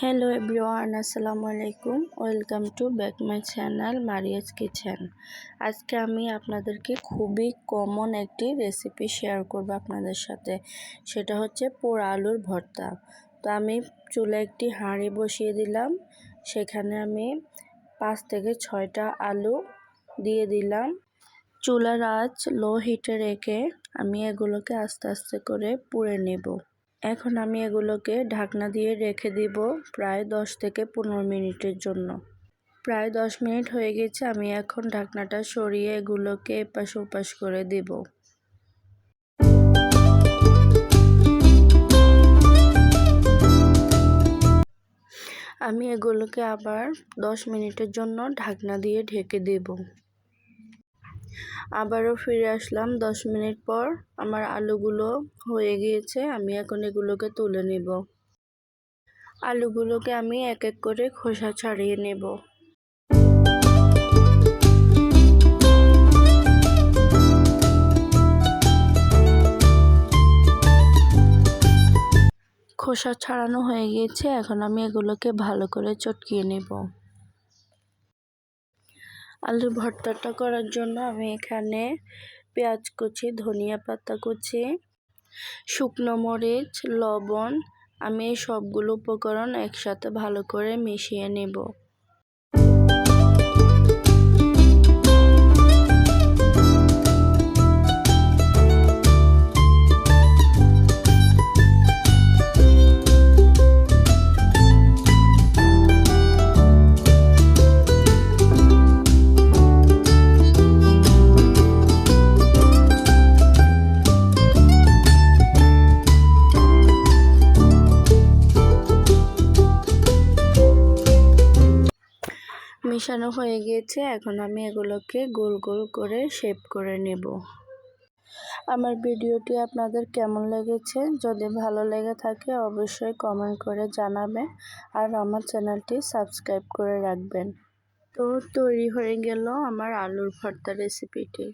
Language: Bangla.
হ্যালো এভরিওয়ান, আসসালামু আলাইকুম। Welcome to back my channel Maria's kitchen. আজকে আমি আপনাদেরকে খুবই কমন একটি রেসিপি শেয়ার করব আপনাদের সাথে। সেটা হচ্ছে পোড়া আলুর ভর্তা। তো আমি চুলে একটি হাঁড়ি বসিয়ে দিলাম। সেখানে আমি পাঁচ থেকে ছয়টা আলু দিয়ে দিলাম। চুলার আঁচ লো হিটে রেখে আমি এগুলোকে আস্তে আস্তে করে পুড়ে নেব। এখন আমি এগুলোকে ঢাকনা দিয়ে রেখে দিব প্রায় দশ থেকে পনেরো মিনিটের জন্য। প্রায় দশ মিনিট হয়ে গেছে, আমি এখন ঢাকনাটা সরিয়ে এগুলোকে এপাশ ওপাশ করে দেব। আমি এগুলোকে আবার দশ মিনিটের জন্য ঢাকনা দিয়ে ঢেকে দেব। আবারও ফিরে আসলাম দশ মিনিট পর। আমার আলুগুলো হয়ে গিয়েছে, আমি এখন এগুলোকে তুলে নেব। আলুগুলোকে আমি এক এক করে খোসা ছাড়িয়ে নেব। খোসা ছাড়ানো হয়ে গিয়েছে, এখন আমি এগুলোকে ভালো করে চটকিয়ে নেব। আলুর ভর্তাটা করার জন্য আমি এখানে পেঁয়াজ কুচি, ধনিয়া পাতা কুচি, শুকনো মরিচ, লবণ, আমি সবগুলো উপকরণ একসাথে ভালো করে মিশিয়ে নেব। মেশানো হয়ে গিয়েছে, এখন আমি এগুলোকে গোল গোল করে শেপ করে নেব। আমার ভিডিওটি আপনাদের কেমন লেগেছে? যদি ভালো লেগে থাকে, অবশ্যই কমেন্ট করে জানাবেন আর আমার চ্যানেলটি সাবস্ক্রাইব করে রাখবেন। তো তৈরি হয়ে গেল আমার আলুর ভর্তা রেসিপিটি